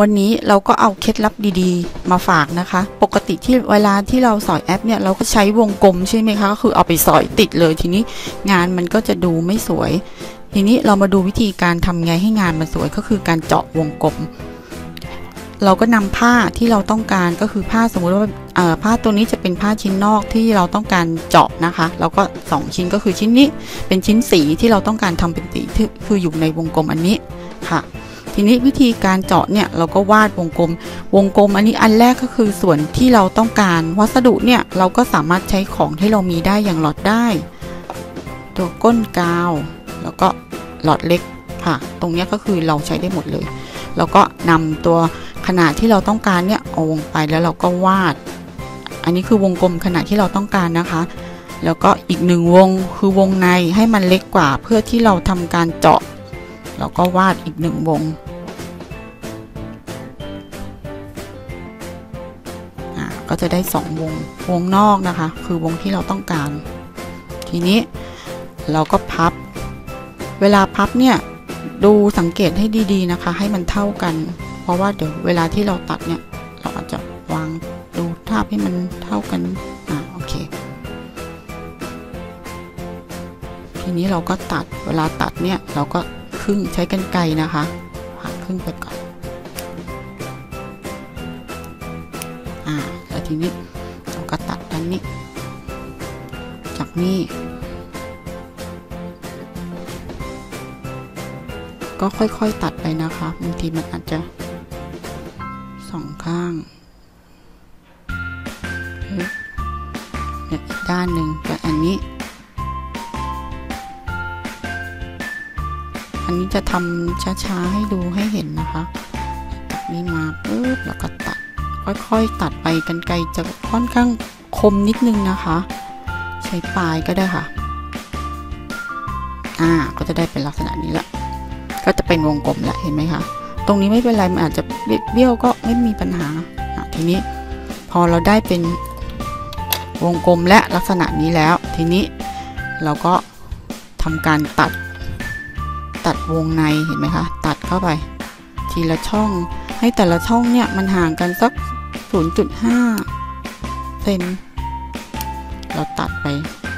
วันนี้เราก็เอาเคล็ดลับดีๆ มาฝากนะคะ ปกติที่เวลาที่เราสอยแอปเนี่ยเราก็ใช้วงกลมใช่ไหมคะก็คือเอาไปสอยติดเลยทีนี้งานมันก็จะดูไม่สวย ทีนี้เรามาดูวิธีการทำไงให้งานมันสวยก็คือการเจาะวงกลม เราก็นำผ้าที่เราต้องการก็คือผ้าสมมุติว่าผ้าตัวนี้จะเป็นผ้าชิ้นนอกที่เราต้องการเจาะนะคะแล้วก็ 2 ชิ้นก็คือชิ้นนี้เป็นชิ้นสีที่เราต้องการทำเป็นสีคืออยู่ในวงกลมอันนี้ค่ะ ทีนี้วิธีการเจาะเนี่ยเราก็วาดวงกลม วงกลมอันนี้อันแรกก็คือส่วนที่เราต้องการ วัสดุเนี่ยเราก็สามารถใช้ของที่เรามีได้อย่างหลอดได้ ตัวก้นกาว แล้วก็หลอดเล็กค่ะ ตรงนี้ก็คือเราใช้ได้หมดเลย แล้วก็นำตัวขนาดที่เราต้องการเนี่ยเอาวงไปแล้วเราก็วาด อันนี้คือวงกลมขนาดที่เราต้องการนะคะ แล้วก็อีกหนึ่งวงคือวงในให้มันเล็กกว่าเพื่อที่เราทำการเจาะ แล้วก็วาดอีกหนึ่งวงก็จะได้สองวง วงนอกนะคะ คือวงที่เราต้องการ ทีนี้เราก็พับ เวลาพับเนี่ย ดูสังเกตให้ดีๆนะคะ ให้มันเท่ากัน เพราะว่าเดี๋ยวเวลาที่เราตัดเนี่ย เราอาจจะวางดูทาบให้มันเท่ากัน อ่าโอเค ทีนี้เราก็ตัด เวลาตัดเนี่ย เราก็ รึ่งใช้กันไกนะคะหักครึ่งไปก่อนอ่าแล้วทีนี้เราก็ตัดด้านนี้ จากนี่ก็ค่อยๆตัดไปนะคะบางทีมันอาจจะสองข้างเนี่ยอีกด้านหนึ่งกับอันนี้ อันนี้จะทำช้าๆให้ดูให้เห็นนะคะจากนี้มาปุ๊บแล้วก็ตัด ค่อยๆตัดไปกันไกลจะค่อนข้างคมนิดนึงนะคะ ใช้ปลายก็ได้ค่ะ อ่า ก็จะได้เป็นลักษณะนี้ละ ก็จะเป็นวงกลมละเห็นไหมคะ ตรงนี้ไม่เป็นไร มันอาจจะเบี้ยวก็ไม่มีปัญหาทีนี้พอเราได้เป็นวงกลมและลักษณะนี้แล้ว ทีนี้เราก็ทำการตัด ตัดวงในเห็นไหมคะตัดเข้าไป ทีละช่องให้แต่ละช่องเนี่ยมันห่างกันสัก 0.5เซนเราตัดไป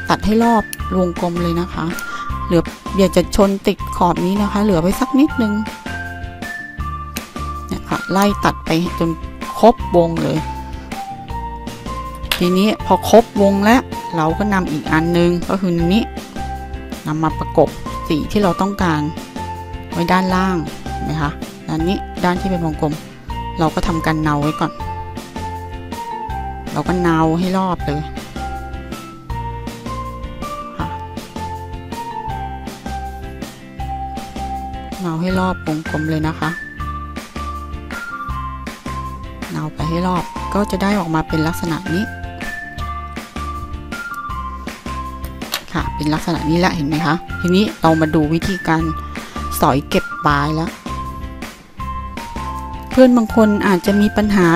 ตัดให้รอบวงกลมเลยนะคะ เหลืออย่าจะชนติดขอบนี้นะคะ เหลือไปสักนิดนึงเนี่ยค่ะไล่ตัดไปจนครบวงเลย ทีนี้พอครบวงแล้ว เราก็นำอีกอันนึงก็คือนี้นำมาประกบ สีที่เราต้องการไว้ด้านล่างนะคะด้านนี้ด้านที่เป็นวงกลม เราก็ทำการเนาไว้ก่อน เราก็เนาให้รอบเลยเนาให้รอบวงกลมเลยนะคะเนาไปให้รอบก็จะได้ออกมาเป็นลักษณะนี้ เป็นลักษณะนี้แหละเห็นไหมคะทีนี้เรามาดูวิธีการสอยเก็บปลายแล้ว เพื่อนบางคนอาจจะมีปัญหา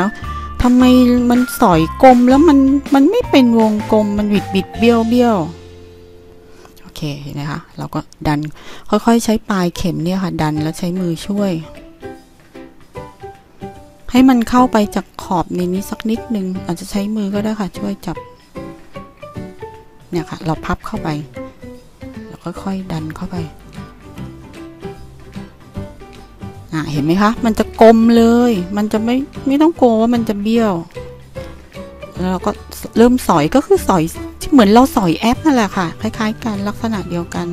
ทำไมมันสอยกลมแล้วมันมันไม่เป็นวงกลมมันบิดบิดเบี้ยวเบี้ยวโอเคเห็นไหมคะเราก็ดันค่อยๆ ใช้ปลายเข็มเนี่ยค่ะ ดันแล้วใช้มือช่วย ให้มันเข้าไปจากขอบในนี้สักนิดนึงอาจจะใช้มือก็ได้ค่ะ ช่วยจับ เนี่ยค่ะ เราพับเข้าไปแล้วค่อยๆดันเข้าไปอ่าเห็นไหมคะ มันจะกลมเลย มันจะไม่ไม่ต้องกลัวว่ามันจะเบี้ยว แล้วเราก็เริ่มสอยก็คือสอยที่เหมือนเราสอยแอปนั่นแหละค่ะ คล้าย ๆ กันลักษณะเดียวกัน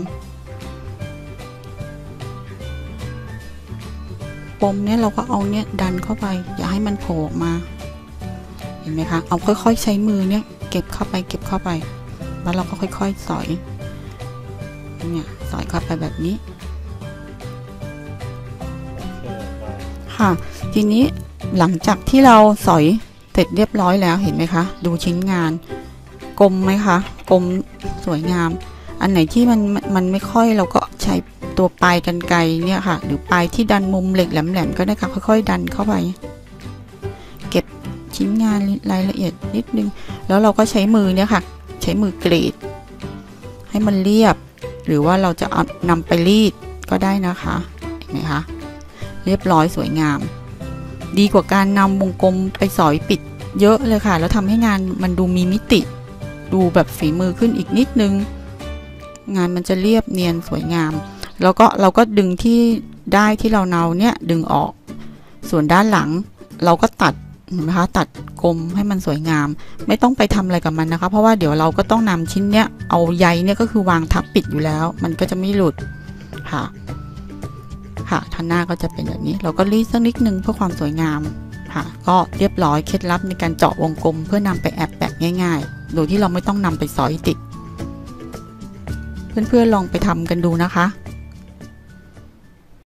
ปมเนี่ยเราก็เอาเนี่ยดันเข้าไป อย่าให้มันโผล่ออกมา เห็นไหมคะ เอาค่อยๆใช้มือเนี่ย เก็บเข้าไปเก็บเข้าไป แล้วเราก็ค่อยๆ สอย เนี่ย สอยเข้าไปแบบนี้ ค่ะ ทีนี้หลังจากที่เราสอยเสร็จเรียบร้อยแล้วเห็นไหมคะ ดูชิ้นงาน กลมไหมคะ กลมสวยงาม อันไหนที่มันมันไม่ค่อยเราก็ใช้ตัวปลายกันไกเนี่ยค่ะ หรือปลายที่ดันมุมเหล็กแหลมๆก็ได้ค่ะค่อย ๆ ดันเข้าไป เก็บชิ้นงานรายละเอียดนิดนึง แล้วเราก็ใช้มือเนี่ยค่ะ ใช้มือกรีด ให้มันเรียบ หรือว่าเราจะนำไปรีดก็ได้นะคะเห็นไหมคะเรียบร้อยสวยงาม ดีกว่าการนำวงกลมไปสอยปิดเยอะเลยค่ะ แล้วทำให้งานมันดูมีมิติ ดูแบบฝีมือขึ้นอีกนิดนึง งานมันจะเรียบเนียนสวยงาม แล้วก็เราก็ดึงที่ได้ที่เราเนาเนี่ยดึงออก ส่วนด้านหลังเราก็ตัด นไหมคะตัดกลมให้มันสวยงาม ไม่ต้องไปทำอะไรกับมันนะคะ เพราะว่าเดี๋ยวเราก็ต้องนำชิ้นเนี้ยเอาใยเนี่ยก็คือวางทับปิดอยู่แล้ว มันก็จะไม่หลุดค่ะค่ะท่านหน้าก็จะเป็นแบบนี้ เราก็รีดสักนิดนึงเพื่อความสวยงามค่ะก็เรียบร้อยเคล็ดลับในการเจาะวงกลม เพื่อนำไปแอบแปะง่าย ๆ โดยที่เราไม่ต้องนำไปสอยติด เพื่อนๆลองไปทำกันดูนะคะ